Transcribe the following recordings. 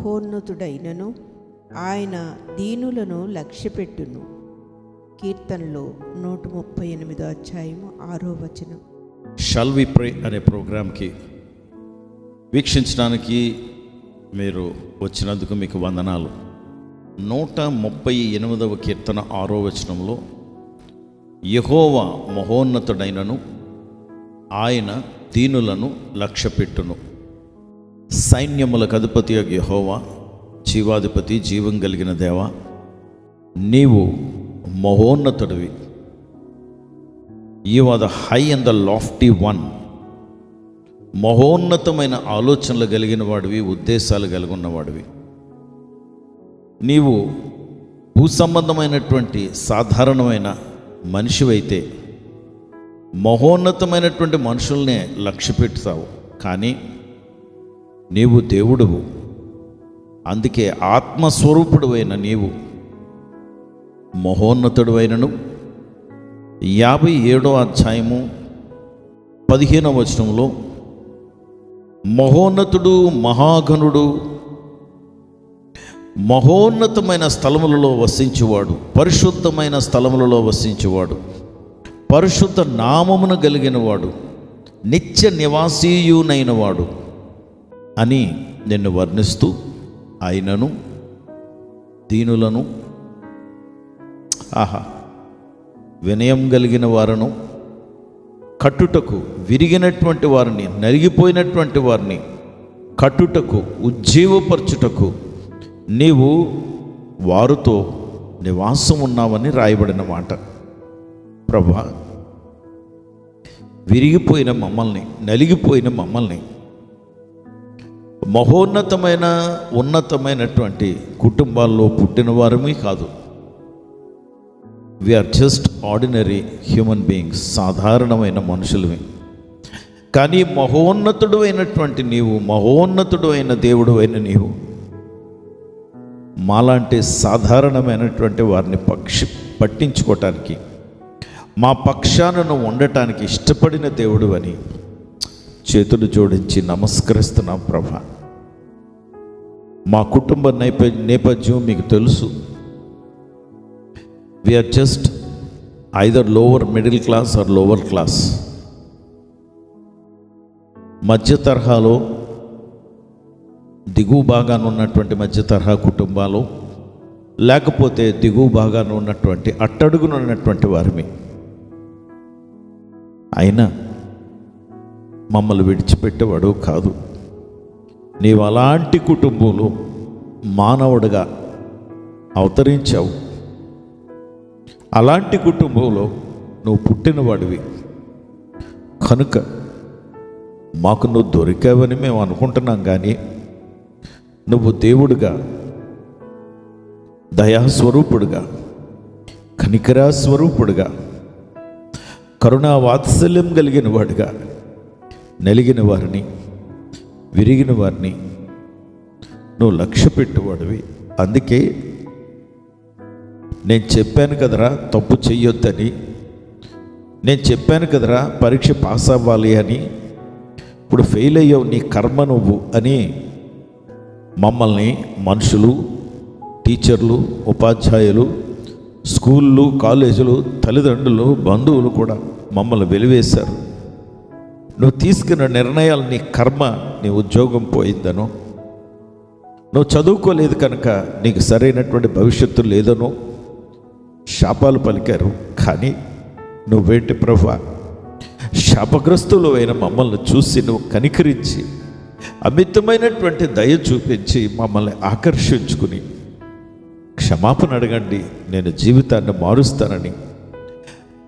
మహోన్నతుడైనను. ఆయన దీనులను లక్ష్యపెట్టును. కీర్తనలో నూట ముప్పై ఎనిమిదో అధ్యాయము ఆరో వచనం. షల్ వి ప్రే అనే ప్రోగ్రాంకి వీక్షించడానికి మీరు వచ్చినందుకు మీకు వందనాలు. నూట ముప్పై ఎనిమిదవ కీర్తన ఆరో వచనంలో యహోవా మహోన్నతుడైనను ఆయన దీనులను లక్ష్యపెట్టును. సైన్యములకు అధిపతి యహోవా జీవాధిపతి జీవం కలిగిన దేవ నీవు మహోన్నతుడివి. You are the high and the lofty one మహోన్నతమైన ఆలోచనలు కలిగిన వాడివి ఉద్దేశాలు కలిగి ఉన్నవాడివి. నీవు భూ సంబంధమైనటువంటి సాధారణమైన మనిషివైతే మహోన్నతమైనటువంటి మనుషుల్నే లక్ష్య పెడతావు కానీ నీవు దేవుడువు. అందుకే ఆత్మస్వరూపుడువైన నీవు మహోన్నతుడువైనను. యాభై ఏడో అధ్యాయము పదిహేనవ వచనంలో మహోన్నతుడు మహాగణుడు మహోన్నతమైన స్థలములలో వసించువాడు పరిశుద్ధమైన స్థలములలో వసించువాడు పరిశుద్ధ నామమును కలిగినవాడు నిత్య నివాసీయునైనవాడు. అని నిన్ను వర్ణిస్తూ ఆయనను దీనులను ఆహా వినయం కలిగిన వారను కట్టుటకు విరిగినటువంటి వారిని నలిగిపోయినటువంటి వారిని కట్టుటకు ఉజ్జీవపరచుటకు నీవు వారితో నివాసం ఉన్నావని రాయబడిన మాట. ప్రభా విరిగిపోయిన మమ్మల్ని నలిగిపోయిన మమ్మల్ని మహోన్నతమైన ఉన్నతమైనటువంటి కుటుంబాల్లో పుట్టిన వారమే కాదు. Are just ordinary human beings సాధారణమైన మనుషులమే. కానీ మహోన్నతుడు అయినటువంటి నీవు మహోన్నతుడు అయిన దేవుడు అయిన నీవు మాలాంటి సాధారణమైనటువంటి వారిని పక్షి పట్టించుకోవటానికి మా పక్షానను ఉండటానికి ఇష్టపడిన దేవుడు అని చేతులు జోడించి నమస్కరిస్తున్నాం ప్రభా. మా కుటుంబ నేప నేపథ్యం మీకు తెలుసు. We are just either lower middle class or lower class మధ్య తరహాలో దిగువ భాగాన ఉన్నటువంటి మధ్య తరహా కుటుంబాలు లేకపోతే దిగువ భాగాన ఉన్నటువంటి అట్టడుగున ఉన్నటువంటి వారిమి. అయినా మమ్మల్ని విడిచిపెట్టేవాడు కాదు. నీవు అలాంటి కుటుంబంలో మానవుడిగా అవతరించావు. అలాంటి కుటుంబంలో నువ్వు పుట్టినవాడివి. కనుక మాకు నువ్వు దొరికావని మేము అనుకుంటున్నాం కానీ నువ్వు దేవుడుగా దయాస్వరూపుడుగా కనికరాస్వరూపుడుగా కరుణా వాత్సల్యం కలిగిన వాడుగా నలిగిన వారిని విరిగిన వారిని. నువ్వు లక్ష్య పెట్టువాడివి అందుకే నేను చెప్పాను కదరా తప్పు చెయ్యొద్దని. నేను చెప్పాను కదరా పరీక్ష పాస్ అవ్వాలి అని. ఇప్పుడు ఫెయిల్ అయ్యావు నీ కర్మ నువ్వు అని మమ్మల్ని మనుషులు టీచర్లు ఉపాధ్యాయులు స్కూళ్ళు కాలేజీలు తల్లిదండ్రులు బంధువులు కూడా మమ్మల్ని వెలివేశారు. నువ్వు తీసుకున్న నిర్ణయాలు నీ కర్మ నీ ఉద్యోగం పోయిందనో నువ్వు చదువుకోలేదు కనుక నీకు సరైనటువంటి భవిష్యత్తు లేదనో శాపాలు పలికారు. కానీ నువ్వేంటి ప్రభా? శాపగ్రస్తులు అయిన మమ్మల్ని చూసి నువ్వు కనికరించి అమితమైనటువంటి దయ చూపించి మమ్మల్ని ఆకర్షించుకుని క్షమాపణ అడగండి నేను జీవితాన్ని మారుస్తానని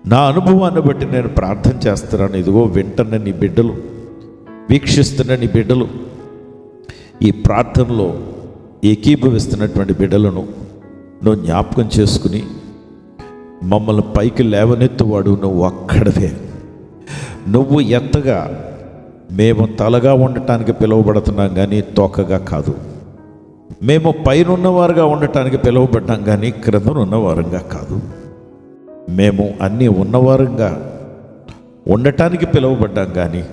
నా అనుభవాన్ని బట్టి నేను ప్రార్థన చేస్తున్నాను ఇదిగో వెంటనే నీ బిడ్డలు వీక్షిస్తున్న నీ బిడ్డలు ఈ ప్రార్థనలో ఏకీభవిస్తున్నటువంటి బిడ్డలను నువ్వు జ్ఞాపకం చేసుకుని మమ్మల్ని పైకి లేవనెత్తువాడు నువ్వు అక్కడవే. నువ్వు ఎత్తగా మేము తలగా ఉండటానికి పిలువబడుతున్నాం కానీ తోకగా కాదు. మేము పైనున్నవారుగా ఉండటానికి పిలువబడ్డాం కానీ క్రిందనున్నవారంగా కాదు. మేము అన్నీ ఉన్నవారంగా ఉండటానికి పిలువబడ్డాం కానీ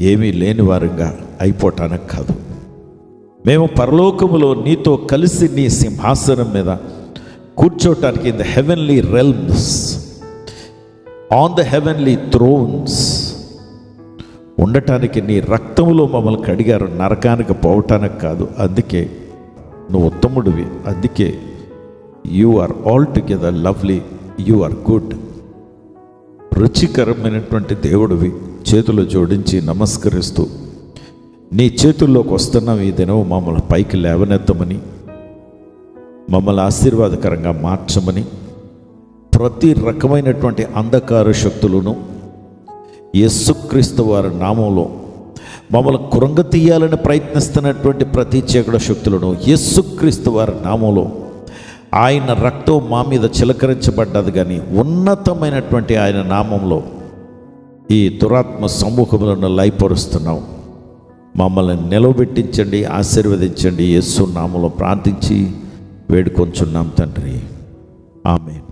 ఏమీ లేని వారంగా అయిపోవటానికి కాదు. మేము పరలోకములో నీతో కలిసి నీ సింహాసనం మీద కూర్చోటానికి in the heavenly realms on the heavenly thrones ఉండటానికి నీ రక్తములో మమ్మల్ని కడిగారు. నరకానికి పోవటానికి కాదు. అందుకే నువ్వు ఉత్తముడివి. అందుకే you are all together lovely you are good రుచికరమైనటువంటి దేవుడివి. చేతులు జోడించి నమస్కరిస్తూ నీ చేతుల్లోకి వస్తున్నాం ఈ దినం మమ్మల్ని పైకి లేవనెత్తమని మమ్మల్ని ఆశీర్వాదకరంగా మార్చమని ప్రతి రకమైనటువంటి అంధకార శక్తులను యేసుక్రీస్తు వారి నామంలో మమ్మల్ని కృంగతీయాలని ప్రయత్నిస్తున్నటువంటి ప్రతి చీకడ శక్తులను యేసుక్రీస్తు వారి నామంలో ఆయన రక్తం మా మీద చిలకరించబడ్డది కానీ ఉన్నతమైనటువంటి ఆయన నామంలో ఈ దురాత్మ సమూహములను లయపరుస్తున్నాం మమ్మల్ని నిలవబెట్టించండి ఆశీర్వదించండి. యేసు నామలో ప్రార్థించి వేడుకొంచున్నాం తండ్రి. ఆమెన్.